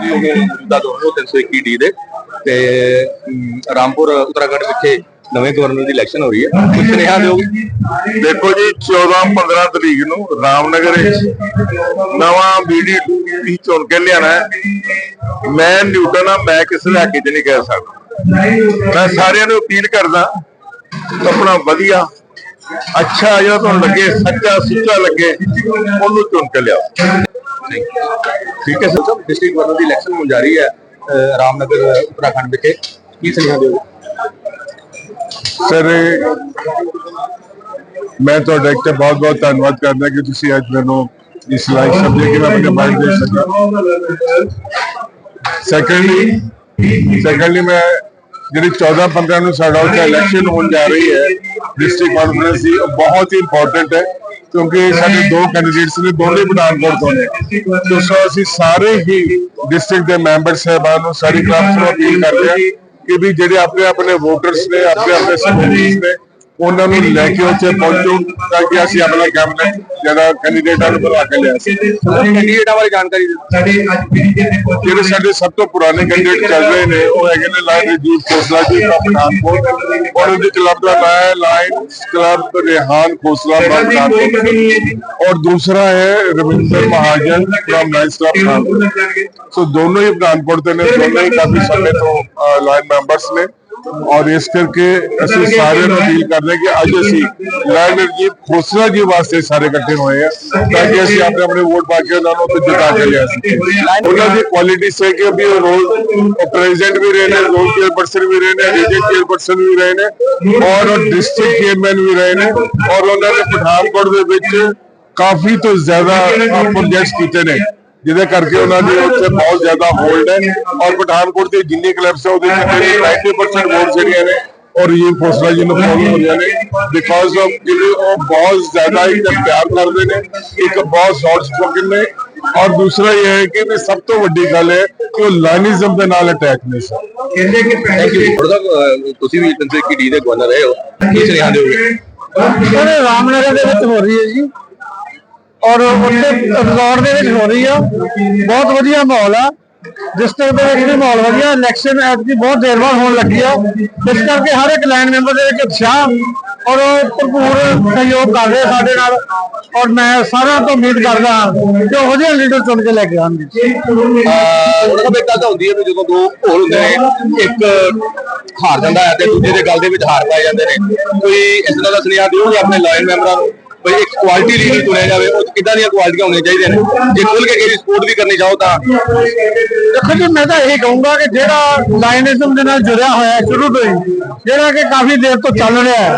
ਜੀ ਉਹ ਮੌਜੂਦਾ ਦੋਨੋਂ 321 ਡੀ ਦੇ ਤੇ ਰਾਮਪੁਰ, ਉੱਤਰਾਖੰਡ ਵਿਖੇ ਨਵੇਂ ਗਵਰਨਰ ਦੀ ਇਲੈਕਸ਼ਨ ਹੋ ਰਹੀ ਹੈ। ਕੁਝ ਸੁਨੇਹਾ ਦਿਓਗੇ ਦੇਖੋ ਜੀ 14 15 ਤਰੀਕ ਨੂੰ ਰਾਮਨਗਰ ਵਿੱਚ ਨਵਾਂ ਬੀਡੀ ਦੀ ਚੁਣ ਕੇ ਲਿਆਣਾ ਹੈ। ਮੈਂ ਨਿਊਟਨ ਆ, ਮੈਂ ਕਿਸੇ ਦੇ ਹੱਕ ਨਹੀਂ ਕਹਿ ਸਕਦਾ। ਮੈਂ ਸਾਰਿਆਂ ਨੂੰ ਅਪੀਲ ਕਰਦਾ, ਆਪਣਾ ਵਧੀਆ ਅੱਛਾ, ਜਿਹੜਾ ਤੁਹਾਨੂੰ ਲੱਗੇ, ਸੱਚਾ ਸੁੱਚਾ ਲੱਗੇ, ਉਹਨੂੰ ਚੁਣ ਕੇ ਲਿਆਓ। ਠੀਕ ਹੈ ਸਰ ਸਾਹਿਬ ਡਿਸਟ੍ਰਿਕਟ ਗਵਰਨਰ ਦੀ ਇਲੈਕਸ਼ਨ ਹੋਣ ਜਾ ਰਹੀ ਹੈ ਰਾਮਨਗਰ, ਉੱਤਰਾਖੰਡ ਵਿਖੇ। ਕੀ ਸੁਨੇਹਾ ਦਿਓਗੇ? ਸਰ, ਮੈਂ ਤੁਹਾਡਾ ਇੱਕ ਤਾਂ ਬਹੁਤ ਬਹੁਤ ਧੰਨਵਾਦ ਕਰਦਾ ਕਿ ਤੁਸੀਂ ਅੱਜ ਮੈਨੂੰ ਇਸ ਲਾਈਵ ਸਬਜੈਕਟ ਮੈਂ ਆਪਣੇ ਮਾਈਂਡ ਦੇ ਸਕਾਂ ਸੈਕੰਡਲੀ ਸੈਕੰਡਲੀ ਮੈਂ ਜਿਹੜੀ 14 15 ਨੂੰ ਸਾਡਾ ਉੱਥੇ ਇਲੈਕਸ਼ਨ ਹੋਣ ਜਾ ਰਹੀ ਹੈ ਡਿਸਟ੍ਰਿਕਟ ਕਾਨਫਰੰਸ ਦੀ ਬਹੁਤ ਹੀ ਇੰਪੋਰਟੈਂਟ ਹੈ ਕਿਉਂਕਿ ਸਾਡੇ ਦੋ ਕੈਂਡੀਡੇਟਸ ਨੇ ਦੋਨੇ ਪਠਾਨਕੋਟ ਤੋਂ ਨੇ। ਸੋ ਅਸੀਂ ਸਾਰੇ ਹੀ ਡਿਸਟ੍ਰਿਕਟ ਦੇ ਮੈਂਬਰ ਸਾਹਿਬਾਨ ਨੂੰ ਸਾਰੀ ਕਲਾਸ ਨੂੰ ਅਪੀਲ ਕਰਦੇ ਹਾਂ ਕਿ ਵੀ ਜਿਹੜੇ ਆਪਣੇ ਆਪਣੇ ਵੋਟਰਸ ਨੇ ਆਪਣੇ ਆਪਣੇ ਸਿਟੀਜ਼ਨਸ ਨੇ ਉਹਨਾਂ ਨੂੰ ਲੈ ਕੇ ਉੱਥੇ ਪਹੁੰਚੋ ਤਾਂ ਕਿ ਅਸੀਂ ਆਪਣਾ ਕੈਬਨਿਟ ਜਿਹੜਾ ਕੈਂਡੀਡੇਟਾਂ ਨੂੰ ਬੁਲਾ ਕੇ ਲਿਆ ਸੀ ਕੈਂਡੀਡੇਟਾਂ ਬਾਰੇ ਜਾਣਕਾਰੀ ਦਿਓ। ਸਾਡੇ ਅੱਜ ਪੀਡੀਏ ਦੇ ਜਿਹੜੇ ਸਾਡੇ ਸਭ ਤੋਂ ਪੁਰਾਣੇ ਕੈਂਡੀਡੇਟ ਚੱਲ ਰਹੇ ਨੇ ਉਹ ਹੈਗੇ ਨੇ ਲਾਇਨ ਰਜੂਤ ਖੋਸਲਾ ਜੀ ਦਾ ਪਠਾਨਕੋਟ ਉਹਨਾਂ ਦੇ ਕਲੱਬ ਦਾ ਨਾਮ ਹੈ ਲਾਇਨ ਕਲੱਬ ਰਿਹਾਨ ਖੋਸਲਾ ਪਠਾਨਕੋਟ ਔਰ ਦੂਸਰਾ ਹੈ Ravinder Mahajan from lion staff so ਦੋਨੋਂ ਹੀ ਪਠਾਨਕੋਟ ਦੇ ਨੇ ਦੋਨੋਂ ਹੀ ਕਾਫੀ ਸਮੇਂ ਤੋਂ ਲਾਇਨ ਮੈਂਬਰਸ ਨੇ। ਔਰ ਇਸ ਕਰਕੇ ਅਸੀਂ ਸਾਰਿਆਂ ਨੂੰ ਅਪੀਲ ਕਰਦੇ ਕਿ ਅੱਜ ਅਸੀਂ ਲਾਇਨ ਰਜੀਤ ਖੋਸਲਾ ਜੀ ਵਾਸਤੇ ਸਾਰੇ ਇਕੱਠੇ ਹੋਏ ਆ ਤਾਂ ਕਿ ਅਸੀਂ ਆਪਣੇ ਆਪਣੇ ਵੋਟ ਪਾ ਕੇ ਉਹਨਾਂ ਨੂੰ ਉੱਥੇ ਜਿਤਾ ਕੇ ਲਿਆ ਸਕੀਏ। ਉਹਨਾਂ ਦੀ ਕੁਆਲਿਟੀ ਸੇ ਕਿ ਅਭੀ ਰੋਲ ਪ੍ਰੈਜ਼ੀਡੈਂਟ ਵੀ ਰਹੇ ਨੇ ਰੋਲ ਚੇਅਰਪਰਸਨ ਵੀ ਰਹੇ ਨੇ ਰੀਜਨ ਚੇਅਰਪਰਸਨ ਵੀ ਰਹੇ ਨੇ, ਔਰ ਡਿਸਟ੍ਰਿਕਟ ਚੇਅਰਮੈਨ ਵੀ ਰਹੇ ਨੇ, ਔਰ ਉਹਨਾਂ ਨੇ ਪਠਾਨਕੋਟ ਦੇ ਵਿੱਚ ਕਾਫੀ ਤੋਂ ਜ਼ਿਆਦਾ ਪ੍ਰੋਜੈਕਟਸ ਕੀਤੇ ਨੇ। ਜਿਹਦੇ ਕਰਕੇ ਉਹਨਾਂ ਦੀ ਉੱਥੇ ਬਹੁਤ ਜ਼ਿਆਦਾ ਹੋਲਡ ਹੈ ਔਰ ਪਠਾਨਕੋਟ ਦੇ ਜਿੰਨੇ ਕਲੱਬਸ ਹੈ ਉਹਦੇ ਵਿੱਚ 90% ਵੋਟ ਜਿਹੜੀਆਂ ਨੇ ਔਰ ਇਹ ਫੋਸਲਾ ਜੀ ਨੂੰ ਫੋਲੋ ਹੋ ਰਹੀਆਂ ਨੇ ਬਿਕਾਜ਼ ਆਫ ਜਿਹੜੇ ਉਹ ਬਹੁਤ ਜ਼ਿਆਦਾ ਹੀ ਪਿਆਰ ਕਰਦੇ ਨੇ ਇੱਕ ਬਹੁਤ ਸ਼ਾਰਟ ਸਪੋਕਨ ਨੇ ਔਰ ਦੂਸਰਾ ਇਹ ਹੈ ਕਿ ਵੀ ਸਭ ਤੋਂ ਵੱਡੀ ਗੱਲ ਹੈ ਕਿ ਉਹ ਲਾਈਨਿਜ਼ਮ ਦੇ ਨਾਲ ਅਟੈਕ ਨਹੀਂ ਸਰ। ਕਹਿੰਦੇ ਕਿ ਸਾਹਿਬ ਤੁਸੀਂ ਵੀ 321 ਡੀ ਦੇ ਗਵਰਨਰ ਰਹੇ ਹੋ। ਕੀ ਸੁਨੇਹਾ ਦਿਓਗੇ ਸਰ ਰਾਮਨਗਰ ਦੇ ਵਿੱਚ ਹੋ ਰਹੀ ਹੈ ਜੀ। ਔਰ ਉੱਥੇ ਰਿਜ਼ੋਰਟ ਦੇ ਵਿੱਚ ਹੋ ਰਹੀ ਆ। ਬਹੁਤ ਵਧੀਆ ਮਾਹੌਲ ਆ। ਡਿਸਟ੍ਰਿਕਟ ਦੇ ਵਿੱਚ ਵੀ ਮਾਹੌਲ ਵਧੀਆ। ਇਲੈਕਸ਼ਨ ਐਤਕੀ ਬਹੁਤ ਦੇਰ ਬਾਅਦ ਹੋਣ ਲੱਗੀ ਆ। ਇਸ ਕਰਕੇ ਹਰ ਇੱਕ ਲਾਈਨ ਮੈਂਬਰ ਦੇ ਵਿੱਚ ਉਤਸ਼ਾਹ ਔਰ ਭਰਪੂਰ ਸਹਿਯੋਗ ਕਰ ਰਹੇ ਸਾਡੇ ਨਾਲ। ਔਰ ਮੈਂ ਸਾਰਿਆਂ ਤੋਂ ਉਮੀਦ ਕਰਦਾ ਕਿ ਉਹੋ ਜਿਹੇ ਲੀਡਰ ਚੁਣ ਕੇ ਲੈ ਕੇ ਆਉਣਗੇ। ਉਹਨਾਂ ਦਾ ਤਾਂ ਹੁੰਦੀ ਹੈ ਵੀ ਜਦੋਂ ਦੋ ਹੋਲ ਹੁੰਦੇ ਨੇ, ਇੱਕ ਹਾਰ ਜਾਂਦਾ ਹੈ ਤੇ ਦੂਜੇ ਦੇ ਗੱਲ ਦੇ ਵਿੱਚ ਹਾਰ ਪੈ ਜਾਂਦੇ ਨੇ। ਕੋਈ ਇਸ ਤਰ੍ਹਾਂ ਦਾ ਸੁਨੇਹਾ ਦਿਓਗੇ ਆਪਣੇ ਲਾਇਨ ਮੈਂਬਰਾਂ ਨੂੰ? ਬਈ ਇੱਕ ਕੁਆਲਿਟੀ ਲੀਡਰ ਚੁਣਿਆ ਜਾਵੇ, ਉਹ 'ਚ ਕਿੱਦਾਂ ਦੀਆਂ ਕੁਆਲਿਟੀਆਂ ਹੋਣੀਆਂ ਚਾਹੀਦੀਆਂ ਨੇ? ਜੇ ਖੁੱਲ ਕੇ ਕਿਸੇ ਸਪੋਰਟ ਵੀ ਕਰਨੀ ਚਾਹੋ ਤਾਂ। ਦੇਖੋ ਜੀ, ਮੈਂ ਤਾਂ ਇਹੀ ਕਹੂੰਗਾ ਕਿ ਜਿਹੜਾ ਲਾਈਨਿਜ਼ਮ ਦੇ ਨਾਲ ਜੁੜਿਆ ਹੋਇਆ ਹੈ ਸ਼ੁਰੂ ਤੋਂ ਹੀ, ਜਿਹੜਾ ਕਿ ਕਾਫੀ ਦੇਰ ਤੋਂ ਚੱਲ ਰਿਹਾ ਹੈ,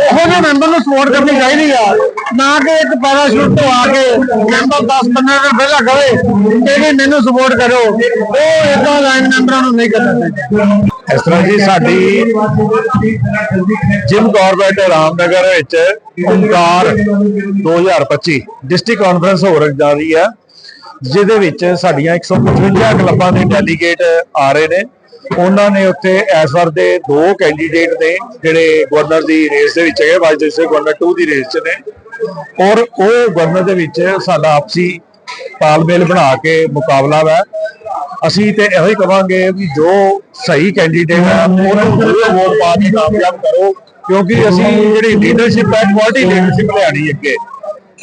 ਉਹੋ ਜਿਹੇ ਮੈਂਬਰ ਨੂੰ ਸਪੋਰਟ ਕਰਨੀ ਚਾਹੀਦੀ ਆ। ਨਾ ਕਿ ਇੱਕ ਪੈਰਾਸ਼ੂਟ ਤੋਂ ਆ ਕੇ ਮੈਂਬਰ 10 15 ਦਿਨ ਪਹਿਲਾਂ ਕਹੇ ਕਿ ਵੀ ਮੈਨੂੰ ਸਪੋਰਟ ਕਰੋ ਉਹ ਇਦਾਂ ਲਾਈਨ ਮੈਂਬਰਾਂ ਨੂੰ ਨਹੀਂ ਕਰਨਾ ਚਾਹੀਦਾ। ਇਸ ਤਰ੍ਹਾਂ ਜੀ ਸਾਡੀ ਜਿਮ ਕਾਰਬੇਟ ਰਾਮਨਗਰ ਵਿੱਚ ਓਮਕਾਰ 2025 ਡਿਸਟ੍ਰਿਕਟ ਕਾਨਫਰੰਸ ਹੋ ਜਾ ਰਹੀ ਹੈ, ਜਿਹਦੇ ਵਿੱਚ ਸਾਡੀਆਂ 155 ਕਲੱਬਾਂ ਦੇ ਡੈਲੀਗੇਟ ਆ ਰਹੇ ਨੇ। ਉਹਨਾਂ ਨੇ ਉੱਥੇ ਇਸ ਵਾਰ ਦੇ ਦੋ ਕੈਂਡੀਡੇਟ ਨੇ, ਜਿਹੜੇ ਗਵਰਨਰ ਦੀ ਰੇਸ ਦੇ ਵਿੱਚ ਹੈਗੇ, ਵਾਈਸ ਡਿਸਟ੍ਰਿਕਟ ਗਵਰਨਰ 2 ਦੀ ਰੇਸ 'ਚ ਨੇ। ਔਰ ਉਹ ਗਵਰਨਰ ਦੇ ਵਿੱਚ ਸਾਡਾ ਆਪਸੀ ਤਾਲਮੇਲ ਬਣਾ ਕੇ ਮੁਕਾਬਲਾ ਹੈ ਅਸੀਂ ਤੇ ਇਹੋ ਹੀ ਕਵਾਂਗੇ ਵੀ ਜੋ ਸਹੀ ਕੈਂਡੀਡੇਟ ਹੈ ਉਹਨੂੰ ਜ਼ਰੂਰ ਵੋਟ ਪਾ ਕੇ ਕਾਮਯਾਬ ਕਰੋ, ਕਿਉਂਕਿ ਅਸੀਂ ਜਿਹੜੀ ਲੀਡਰਸ਼ਿਪ ਹੈ ਕੁਆਲਿਟੀ ਲੀਡਰਸ਼ਿਪ ਲਿਆਣੀ ਅੱਗੇ।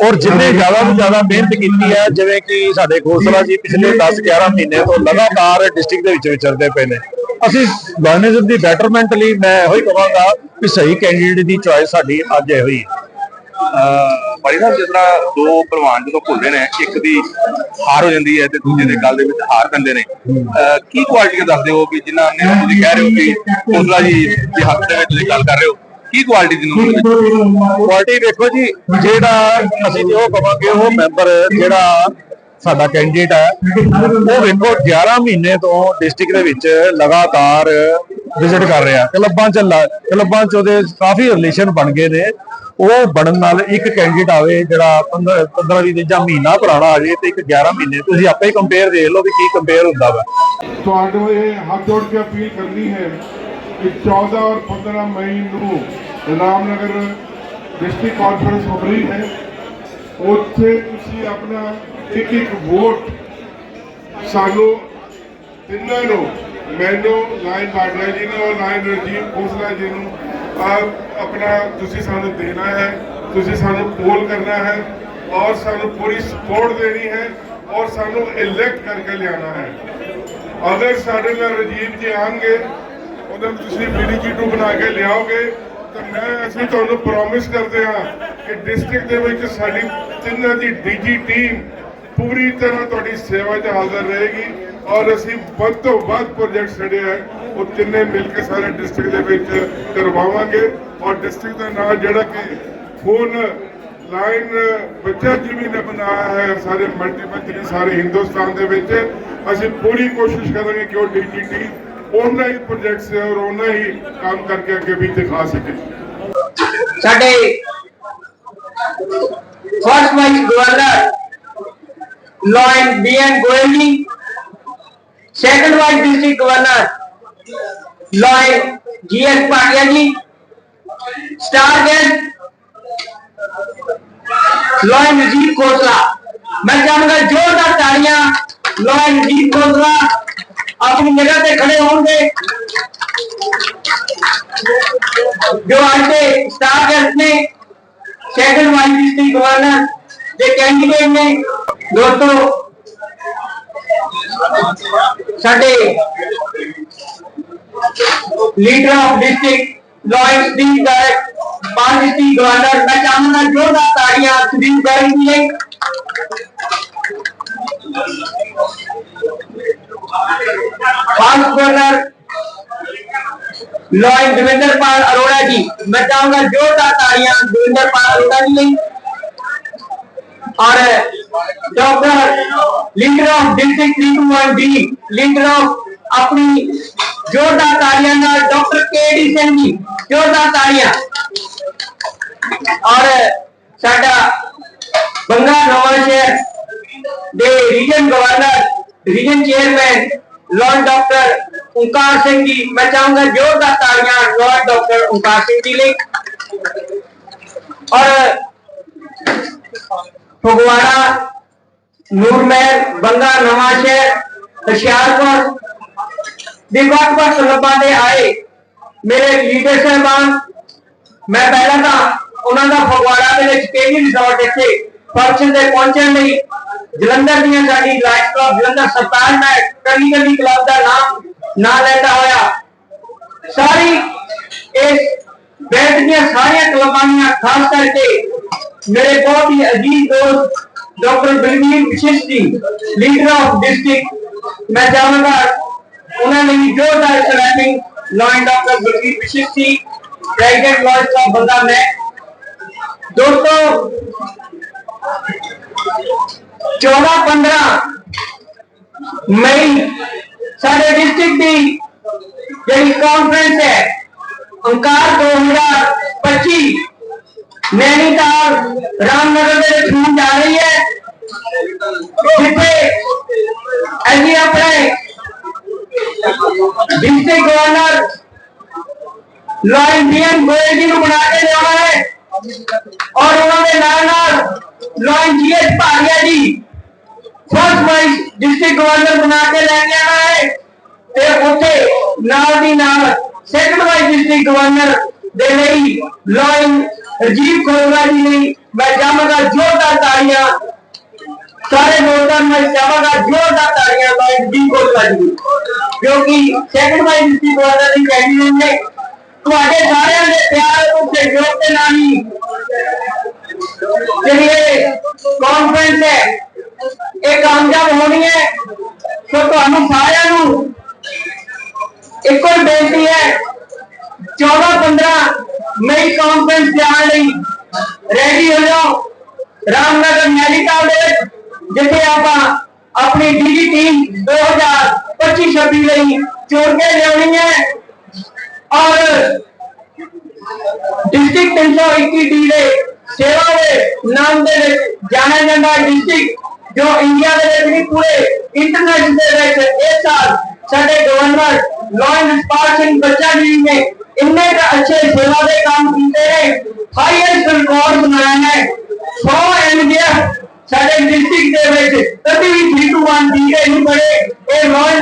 ਔਰ ਜਿੰਨੇ ਜ਼ਿਆਦਾ ਤੋਂ ਜ਼ਿਆਦਾ ਮਿਹਨਤ ਕੀਤੀ ਹੈ ਜਿਵੇਂ ਕਿ ਸਾਡੇ ਖੋਸਲਾ ਜੀ ਪਿਛਲੇ 10 11 ਮਹੀਨੇ ਤੋਂ ਲਗਾਤਾਰ ਡਿਸਟ੍ਰਿਕਟ ਦੇ ਵਿੱਚ ਵਿਚਰਦੇ ਪਏ ਨੇ। ਅਸੀਂ ਲਰਨਿਜ਼ਮ ਦੀ ਬੈਟਰਮੈਂਟ ਲਈ ਮੈਂ ਇਹੋ ਹੀ ਕਹਾਂਗਾ ਕਿ ਸਹੀ ਕੈਂਡੀਡੇਟ ਦੀ ਚੋਇਸ ਸਾਡੀ ਅੱਜ ਇਹੋ ਹੀ ਹੈ। ਭਾਈ ਸਾਹਿਬ, ਜਿਸ ਤਰ੍ਹਾਂ ਦੋ ਪਹਿਲਵਾਨ ਜਦੋਂ ਭੁੱਲਦੇ ਨੇ, ਇੱਕ ਦੀ ਹਾਰ ਹੋ ਜਾਂਦੀ ਹੈ ਤੇ ਦੂਜੇ ਦੇ ਗੱਲ ਦੇ ਵਿੱਚ ਹਾਰ ਪੈਂਦੇ ਨੇ। ਕੀ ਕੁਆਲਿਟੀਆਂ ਦੱਸਦੇ ਹੋ ਵੀ ਜਿਨ੍ਹਾਂ ਨੇ ਤੁਸੀਂ ਕਹਿ ਰਹੇ ਹੋ ਕਿ ਕੋਸਲਾ ਜੀ ਦੇ ਹੱਕ ਦੇ ਵਿੱਚ ਤੁਸੀਂ ਗੱਲ ਕਰ ਰਹੇ ਹੋ, ਕੀ ਕੁਆਲਿਟੀ ਦੀ ਨੂੰ ਕੁਆਲਿਟੀ ਦੇਖੋ ਜੀ, ਜਿਹੜਾ ਅਸੀਂ ਜੋ ਕਵਾਂਗੇ ਉਹ ਮੈਂਬਰ ਜਿਹੜਾ ਸਾਡਾ ਕੈਂਡੀਡੇਟ ਹੈ। ਉਹ ਵੇਖੋ 11 ਮਹੀਨੇ ਤੋਂ ਡਿਸਟ੍ਰਿਕਟ ਦੇ ਵਿੱਚ ਲਗਾਤਾਰ ਵਿਜ਼ਿਟ ਕਰ ਰਿਹਾ। ਕਲੱਬਾਂ ਚ ਕਲੱਬਾਂ ਚ ਉਹਦੇ ਕਾਫੀ ਰਿਲੇਸ਼ਨ ਬਣ ਗਏ ਨੇ। ਉਹ ਬਣਨ ਨਾਲ ਇੱਕ ਕੈਂਡੀਡੇਟ ਆਵੇ, ਜਿਹੜਾ 15 15 20 ਜਾਂ ਮਹੀਨਾ ਪੁਰਾਣਾ ਆ ਜੇ ਤੇ ਇੱਕ 11 ਮਹੀਨੇ, ਤੁਸੀਂ ਆਪੇ ਹੀ ਕੰਪੇਅਰ ਦੇਖ ਲਓ ਵੀ ਕੀ ਕੰਪੇਅਰ ਹੁੰਦਾ ਵਾ। ਤੁਹਾਨੂੰ ਇਹ ਹੱਥ ਜੋੜ ਕੇ ਅਪੀਲ ਕਰਨੀ ਹੈ ਕਿ 14 ਔਰ 15 ਮਈ ਨੂੰ ਰਾਮਨਗਰ ਡਿਸਟ੍ਰਿਕਟ ਕਾਨਫਰੰਸ ਹੋ ਰਹੀ ਹੈ। ਉੱਥੇ ਤੁਸੀਂ ਆਪਣਾ ਇੱਕ ਇੱਕ ਵੋਟ ਸਾਨੂੰ ਤਿੰਨਾਂ ਨੂੰ ਮੈਨੂੰ ਲਾਈਨ ਬਾਜਵਾ ਜੀ ਨੂੰ ਔਰ ਲਾਈਨ ਰਜੀਵ ਖੋਸਲਾ ਜੀ ਨੂੰ ਆਪਣਾ ਤੁਸੀਂ ਸਾਨੂੰ ਦੇਣਾ ਹੈ, ਤੁਸੀਂ ਸਾਨੂੰ ਪੋਲ ਕਰਨਾ ਹੈ ਔਰ ਸਾਨੂੰ ਪੂਰੀ ਸਪੋਰਟ ਦੇਣੀ ਹੈ ਔਰ ਸਾਨੂੰ ਇਲੈਕਟ ਕਰਕੇ ਲਿਆਉਣਾ ਹੈ। ਅਗਰ ਸਾਡੇ ਨਾਲ ਰਜੀਵ ਜੀ ਆਣਗੇ ਉਹਨਾਂ ਨੂੰ ਤੁਸੀਂ ਬੀਡੀ ਜੀ ਨੂੰ ਬਣਾ ਕੇ ਲਿਆਓਗੇ, ਤਾਂ ਮੈਂ ਅਸੀਂ ਤੁਹਾਨੂੰ ਪ੍ਰੋਮਿਸ ਕਰਦੇ ਹਾਂ ਕਿ ਡਿਸਟ੍ਰਿਕਟ ਦੇ ਵਿੱਚ ਸਾਡੀ ਤਿੰਨਾਂ ਦੀ ਡੀਜੀ ਟੀਮ ਪੂਰੀ ਤਰ੍ਹਾਂ ਤੁਹਾਡੀ ਸੇਵਾ 'ਚ ਹਾਜ਼ਰ ਰਹੇਗੀ ਔਰ ਅਸੀਂ ਵੱਧ ਤੋਂ ਵੱਧ ਪ੍ਰੋਜੈਕਟ ਜਿਹੜੇ ਹੈ ਉਹ ਤਿੰਨੇ ਮਿਲ ਕੇ ਸਾਰੇ ਡਿਸਟ੍ਰਿਕਟ ਦੇ ਵਿੱਚ ਕਰਵਾਵਾਂਗੇ ਔਰ ਡਿਸਟ੍ਰਿਕਟ ਦਾ ਨਾਮ ਜਿਹੜਾ ਕਿ ਫੋਨ ਲਾਈਨ ਬੱਚਾ ਜਿਵੇਂ ਨੇ ਬਣਾਇਆ ਹੈ, ਸਾਰੇ ਮਲਟੀਪਲ ਸਾਰੇ ਹਿੰਦੁਸਤਾਨ ਦੇ ਵਿੱਚ, ਅਸੀਂ ਪੂਰੀ ਕੋਸ਼ਿਸ਼ ਕਰਾਂਗੇ ਕਿ ਉਹ ਡੀਜੀਟੀ ਉਹਨਾਂ ਹੀ ਪ੍ਰੋਜੈਕਟਸ ਔਰ ਉਹਨਾਂ ਹੀ ਕੰਮ ਕਰਕੇ ਅੱਗੇ ਵੀ ਦਿਖਾ ਸਕੇ। ਸਾਡੇ first vice governor lion BN Goyal ji second vice district governor lion GS Bhatia ji star guest lion Rajeev Kosla ਮੈਂ ਚਾਹਾਂਗਾ ਜ਼ੋਰਦਾਰ ਤਾੜੀਆਂ ਲਾਇਨ ਰਜੀਵ ਕੋਸਲਾ ਆਪਣੀ ਜਗ੍ਹਾ ਤੇ ਖੜੇ ਹੋਣਗੇ ਜੋ ਅੱਜ ਦੇ ਸਟਾਰ ਗੈਸਟ ਨੇ ਸੈਕੰਡ ਵਾਈਸ ਡਿਸਟ੍ਰਿਕਟ ਗਵਰਨਰ ਦੇ ਕੈਂਡੀਡੇਟ ਨੇ ਦੋਸਤੋ ਸਾਡੇ ਲੀਡਰ ਆਫ ਡਿਸਟ੍ਰਿਕਟ ਲਾਇੰਸ ਦੀ ਡਾਇਰੈਕਟ ਪਾਨ ਡਿਸਟ੍ਰਿਕਟ ਗਵਰਨਰ ਮੈਂ ਚਾਹੁੰਦਾ ਜ਼ੋਰਦਾਰ ਤਾੜੀਆਂ ਸੁਦੀਪ ਗਰਗ ਜੀ ਲਈ। First governor lion Devendra Pal Arora ji मैं चाहूंगा जोरदार तालियां देवेंद्र पाल अरोड़ा जी लिए और doctor leader of district three two one D leader of अपनी जोरदार तालियां नाल डॉक्टर के डी सिंह जी जोरदार तालियां और साडा बंगा नवा शहर ਦੇ region governor region chairman lord doctor Onkar Singh ji, ਮੈਂ ਚਾਹੂੰਗਾ ਜ਼ੋਰਦਾਰ ਤਾੜੀਆਂ ਲਾਰਡ ਡਾਕਟਰ ਓਂਕਾਰ ਸਿੰਘ ਜੀ ਲਈ। ਔਰ ਫਗਵਾੜਾ, ਨੂਰਮਹਿਲ, ਬੰਗਾ, ਨਵਾਂ ਸ਼ਹਿਰ, ਹੁਸ਼ਿਆਰਪੁਰ ਦੇ ਵੱਖ ਵੱਖ ਕਲੱਬਾਂ ਦੇ ਆਏ ਮੇਰੇ ਲੀਡਰ ਸਾਹਿਬਾਨ। ਮੈਂ ਪਹਿਲਾਂ ਤਾਂ ਉਹਨਾਂ ਦਾ ਫਗਵਾੜਾ ਦੇ ਵਿੱਚ ਕੇਵੀ ਰਿਜ਼ੋਰਟ ਇੱਥੇ ਫੰਕਸ਼ਨ ਤੇ ਪਹੁੰਚਣ ਲਈ ਜਲੰਧਰ ਦੀਆਂ ਸਾਡੀ ਲਾਈਫ ਕਲੱਬ ਜਲੰਧਰ ਸਰਤਾਜ ਮੈਂ ਕੱਲੀ ਕੱਲੀ ਕਲੱਬ ਦਾ ਨਾਮ ਨਾਂ ਲੈਂਦਾ ਹੋਇਆ ਸਾਰੀ ਇਸ ਬੈਂਕ ਦੀਆਂ ਸਾਰੀਆਂ ਕਲੱਬਾਂ ਦੀਆਂ ਖਾਸ ਕਰਕੇ ਮੇਰੇ ਬਹੁਤ ਹੀ ਅਜੀਜ਼ ਦੋਸਤ ਡਾਕਟਰ ਬਲਵੀਰ ਵਿਸ਼ਿਸ਼ ਜੀ ਲੀਡਰ ਆਫ ਡਿਸਟ੍ਰਿਕਟ ਮੈਂ ਚਾਹਾਂਗਾ ਉਹਨਾਂ ਨੇ ਵੀ ਜੋਰਦਾਰ clapping lion doctor Balvir Vishish ji president lion club ਬੰਦਾ ਮੈਂ ਦੋਸਤੋ 14 15 ਮਈ ਸਾਡੇ ਡਿਸਟ੍ਰਿਕਟ ਦੀ ਜਿਹੜੀ ਕਾਨਫਰੰਸ ਹੈ ਅੰਕਾਰ 2025 ਨੈਣੀਤਾਲ ਰਾਮਨਗਰ ਦੇ ਵਿੱਚ ਹੋਣ ਜਾ ਰਹੀ ਹੈ ਜਿੱਥੇ ਅਸੀਂ ਆਪਣੇ district governor lion BN Goyal ji ਨੂੰ ਬਣਾ ਕੇ ਲਿਆਉਣਾ ਹੈ ਔਰ ਉਹਨਾਂ ਦੇ ਨਾਲ ਨਾਲ ਲਾਇਨ ਜੀਐਸ ਭਾਰੀਆ ਜੀ ਫਸਟ ਵਾਈਸ ਡਿਸਟ੍ਰਿਕਟ ਗਵਰਨਰ ਬਣਾ ਕੇ ਲੈ ਕੇ ਆਣਾ ਹੈ ਤੇ ਉੱਥੇ ਨਾਲ ਦੀ ਨਾਲ ਸੈਕੰਡ ਵਾਈਸ ਡਿਸਟ੍ਰਿਕਟ ਗਵਰਨਰ ਦੇ ਲਈ ਲਾਇਨ ਰਜੀਵ ਖੋਲਵਾ ਜੀ ਲਈ ਮੈਂ ਜਾਵਾਂਗਾ ਜ਼ੋਰਦਾਰ ਤਾੜੀਆਂ। ਸਾਰੇ ਵੋਟਰਾਂ ਨੂੰ ਮੈਂ ਚਾਹਾਂਗਾ ਜ਼ੋਰਦਾਰ ਤਾੜੀਆਂ ਲਾਇਨ ਰਜੀਵ ਖੋਲਵਾ ਜੀ। ਕਿਉਂਕਿ ਸੈਕੰਡ ਵਾਈਸ ਡਿਸਟ੍ਰਿਕਟ ਗਵਰਨਰ ਦੀ ਕੈਂਡੀਡੇਟ ਨੇ ਤੁਹਾਡੇ ਸਾਰਿਆਂ ਦੇ ਪਿਆਰ ਨੂੰ ਸਹਿਯੋਗ ਦੇ ਨਾਲ ਹੀ ਜਿਹੜੀ ਇਹ ਕਾਨਫਰੰਸ ਹੈ, ਇਹ ਕਾਮਯਾਬ ਹੋਣੀ ਹੈ। ਲਈ ਚੁਣ ਕੇ ਲਿਆਉਣੀ ਹੈ। ਔਰ ਡਿਸਟ੍ਰਿਕਟ 321 ਡੀ ਦੇ ਸੇਵਾ ਦੇ ਨਾਮ ਦੇ ਵਿੱਚ ਜਾਣਿਆ ਜਾਂਦਾ ਡਿਸਟ੍ਰਿਕਟ, ਜੋ ਇੰਡੀਆ ਦੇ ਵਿੱਚ ਨਹੀਂ ਪੂਰੇ ਇੰਟਰਨੈਸ਼ਨਲ ਦੇ ਵਿੱਚ ਇਸ ਸਾਲ ਸਾਡੇ ਗਵਰਨਰ ਲਾਇਨ ਰਿਸਪਾਲ ਸਿੰਘ ਬੱਚਾ ਜੀ ਨੇ ਇੰਨੇ ਕੁ ਅੱਛੇ ਸੇਵਾ ਦੇ ਕੰਮ ਕੀਤੇ ਨੇ ਹਾਈਐਸਟ ਰਿਕਾਰਡ ਬਣਾਇਆ ਹੈ। 100 ਐਮਡੀਐਫ ਸਾਡੇ ਡਿਸਟ੍ਰਿਕਟ ਦੇ ਵਿੱਚ ਕਦੀ ਵੀ ਜੀਟੂ ਵਨ ਜੀਏ ਨਹੀਂ ਬਣੇ। ਇਹ ਰੋਇਲ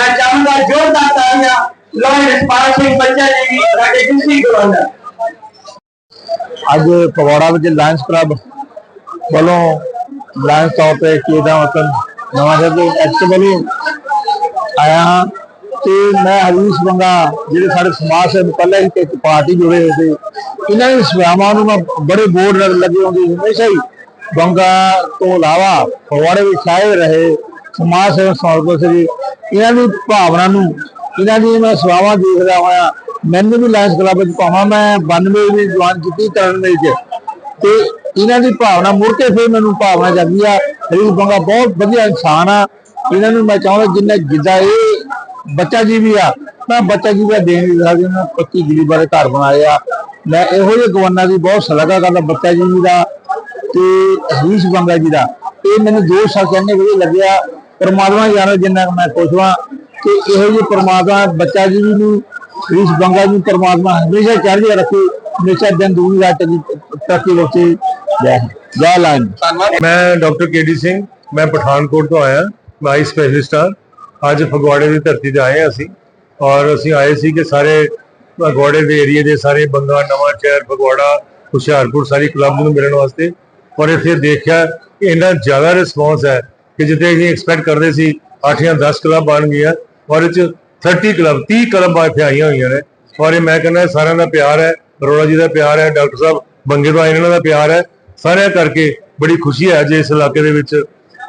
ਮੈਂ ਚਾਹੁੰਦਾ ਜ਼ੋਰਦਾਰ ਤਾਲੀਆਂ ਰੋਇਲ ਸਪਾਰਕਿੰਗ ਬੱਚਾ ਦੀ ਸਾਡੇ ਡਿਸਟ੍ਰਿਕਟ ਵੱਲ ਅੱਜ ਫਗਵਾੜਾ ਵਿੱਚ ਲਾਇਨਸ ਕਲੱਬ ਵੱਲੋਂ ਲਾਇਨਸ ਤੌਰ ਤੇ ਕੀਦਾ ਵਤਨ ਨਵਾਂ ਸ਼ਹਿਰ ਦੇ ਐਕਟ ਵੱਲੋਂ ਆਇਆ ਹਾਂ ਤੇ ਮੈਂ ਹਰੀਸ਼ ਬੰਗਾ ਜਿਹੜੇ ਸਾਡੇ ਸਮਾਜ ਸੇਵਕ ਪਹਿਲਾਂ ਹੀ ਇੱਕ ਪਾਰਟੀ ਜੁੜੇ ਹੋਏ ਸੀ, ਇਹਨਾਂ ਦੀ ਸੇਵਾਵਾਂ ਨੂੰ ਮੈਂ ਬੜੇ ਬੋਰਡ ਲੱਗੇ ਹੁੰਦੇ ਹਮੇਸ਼ਾ ਹੀ ਬੰਗਾ ਤੋਂ ਇਲਾਵਾ ਫਗਵਾੜੇ ਵਿੱਚ ਛਾਏ ਰਹੇ, ਸਮਾਜ ਸੇਵਕ ਸਮਰਪਣ ਸੀ ਇਹਨਾਂ ਦੀ ਭਾਵਨਾ ਨੂੰ, ਇਹਨਾਂ ਦੀ ਮੈਂ ਸੇਵਾਵਾਂ ਦੇਖਦਾ ਹੋਇਆ, ਮੈਨੂੰ ਵੀ ਲਾਇਨਸ ਕਲੱਬ ਵਿੱਚ ਪਾਵਾਂ, ਮੈਂ 92 ਵਿੱਚ ਜੁਆਇਨ ਕੀਤੀ 93 ਵਿੱਚ। ਤੇ ਇਹਨਾਂ ਦੀ ਭਾਵਨਾ ਮੁੜ ਕੇ ਫਿਰ ਮੈਨੂੰ ਭਾਵਨਾ ਜਾਂਦੀ ਆ ਹਰੀਸ਼ ਬੰਗਾ ਬਹੁਤ ਵਧੀਆ ਇਨਸਾਨ ਆ। ਇਹਨਾਂ ਨੂੰ ਮੈਂ ਚਾਹੁੰਦਾ ਜਿੰਨਾ ਜਿੱਦਾਂ ਇਹ ਬੱਚਾ ਜੀ ਵੀ ਆ, ਮੈਂ ਬੱਚਾ ਜੀ ਦਾ ਦੇਣ ਦੀ ਸਾਡੀ ਉਹਨਾਂ 25 ਗਰੀਬ ਬਾਰੇ ਘਰ ਬਣਾਏ ਆ। ਮੈਂ ਇਹੋ ਜਿਹੇ ਗਵਰਨਰ ਦੀ ਬਹੁਤ ਸਲਾਹਾ ਕਰਦਾ, ਬੱਚਾ ਜੀ ਦਾ ਤੇ ਹਰੀਸ਼ ਬੰਗਾ ਜੀ ਦਾ। ਇਹ ਮੈਨੂੰ ਦੋ ਸਾਲ ਕਹਿੰਦੇ ਵਧੀਆ ਲੱਗਿਆ ਪਰਮਾਤਮਾ ਜਾਣੇ ਜਿੰਨਾ ਮੈਂ ਖੁਸ਼ ਹਾਂ ਕਿ ਇਹੋ ਜਿਹੇ ਪਰਮਾਤਮਾ ਬੱਚਾ ਜੀ ਨੂੰ ਹਰੀਸ਼ ਬੰਗਾ ਜੀ ਪਰਮਾਤਮਾ ਹਮੇਸ਼ਾ ਚੜ੍ਹਦੀ ਰੱਖੇ, ਹਮੇਸ਼ਾ ਦਿਨ ਦੂਣੀ ਰਾਤ ਤਰੱਕੀ ਬਖਸ਼ੇ। ਜੈ ਜੈ ਲਾਇਨ ਮੈਂ ਡਾਕਟਰ ਕੇਡੀ ਸਿੰਘ, ਮੈਂ ਪਠਾਨਕੋਟ ਤੋਂ ਆਇਆ, ਮੈਂ ਆਈ ਸਪੈਸ਼ਲਿਸਟ ਹਾਂ। ਅੱਜ ਫਗਵਾੜੇ ਦੀ ਧਰਤੀ ਤੇ ਆਏ ਅਸੀਂ ਔਰ ਅਸੀਂ ਆਏ ਸੀ ਕਿ ਸਾਰੇ ਫਗਵਾੜੇ ਦੇ ਏਰੀਆ ਦੇ ਸਾਰੇ ਬੰਗਾ, ਨਵਾਂ ਸ਼ਹਿਰ, ਫਗਵਾੜਾ, ਹੁਸ਼ਿਆਰਪੁਰ ਸਾਰੀ ਕਲੱਬ ਨੂੰ ਮਿਲਣ ਵਾਸਤੇ ਔਰ ਇੱਥੇ ਦੇਖਿਆ ਕਿ ਇੰਨਾ ਜ਼ਿਆਦਾ ਰਿਸਪੌਂਸ ਹੈ ਕਿ ਜਿੱਥੇ ਅਸੀਂ ਐਕਸਪੈਕਟ ਕਰਦੇ ਸੀ 8 ਜਾਂ 10 ਕਲੱਬ ਬਣ ਗਈਆਂ, ਔਰ ਇਹ 'ਚ 30 ਕਲੱਬ 30 ਕਲੱਬਾਂ ਇੱਥੇ ਆਈਆਂ ਹੋਈਆਂ ਨੇ। ਔਰ ਇਹ ਮੈਂ ਕਹਿੰਦਾ ਸਾਰਿਆਂ ਦਾ ਪਿਆਰ ਹੈ, ਅਰੋੜਾ ਜੀ ਦਾ ਪਿਆਰ ਹੈ, ਡਾਕਟਰ ਸਾਹਿਬ ਬੰਗੇ ਤੋਂ ਆਏ ਇਹਨਾਂ ਦਾ ਪਿਆਰ ਹੈ। ਸਾਰਿਆਂ ਕਰਕੇ ਬੜੀ ਖੁਸ਼ੀ ਹੈ ਅੱਜ ਇਸ ਇਲਾਕੇ ਦੇ ਵਿੱਚ।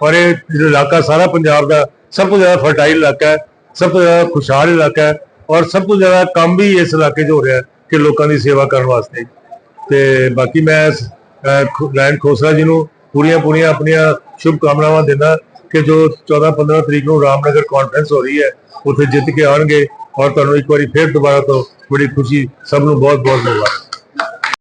ਔਰ ਇਹ ਜਿਹੜਾ ਇਲਾਕਾ ਸਾਰਾ ਪੰਜਾਬ ਦਾ ਸਭ ਤੋਂ ਜ਼ਿਆਦਾ ਫਰਟਾਈਲ ਇਲਾਕਾ ਹੈ, ਸਭ ਤੋਂ ਜ਼ਿਆਦਾ ਖੁਸ਼ਹਾਲ ਇਲਾਕਾ ਹੈ, ਔਰ ਸਭ ਤੋਂ ਜ਼ਿਆਦਾ ਕੰਮ ਵੀ ਇਸ ਇਲਾਕੇ 'ਚ ਹੋ ਰਿਹਾ ਹੈ ਕਿ ਲੋਕਾਂ ਦੀ ਸੇਵਾ ਕਰਨ ਵਾਸਤੇ। ਤੇ ਬਾਕੀ ਮੈਂ ਲੈਂਡ ਖੋਸਲਾ ਜੀ ਨੂੰ ਪੂਰੀਆਂ ਪੂਰੀਆਂ ਆਪਣੀਆਂ ਸ਼ੁਭ ਕਾਮਨਾਵਾਂ ਦਿੰਦਾ ਕਿ ਜੋ 14 15 ਤਰੀਕ ਨੂੰ ਰਾਮਨਗਰ ਕਾਨਫਰੰਸ ਹੋ ਰਹੀ ਹੈ, ਉੱਥੇ ਜਿੱਤ ਕੇ ਆਉਣਗੇ ਔਰ ਤੁਹਾਨੂੰ ਇੱਕ ਵਾਰੀ ਫੇਰ ਦੁਬਾਰਾ ਤੋਂ ਬੜੀ ਖੁਸ਼ੀ, ਸਭ ਨੂੰ ਬਹੁਤ ਬਹੁਤ ਮੁਬਾਰਕ।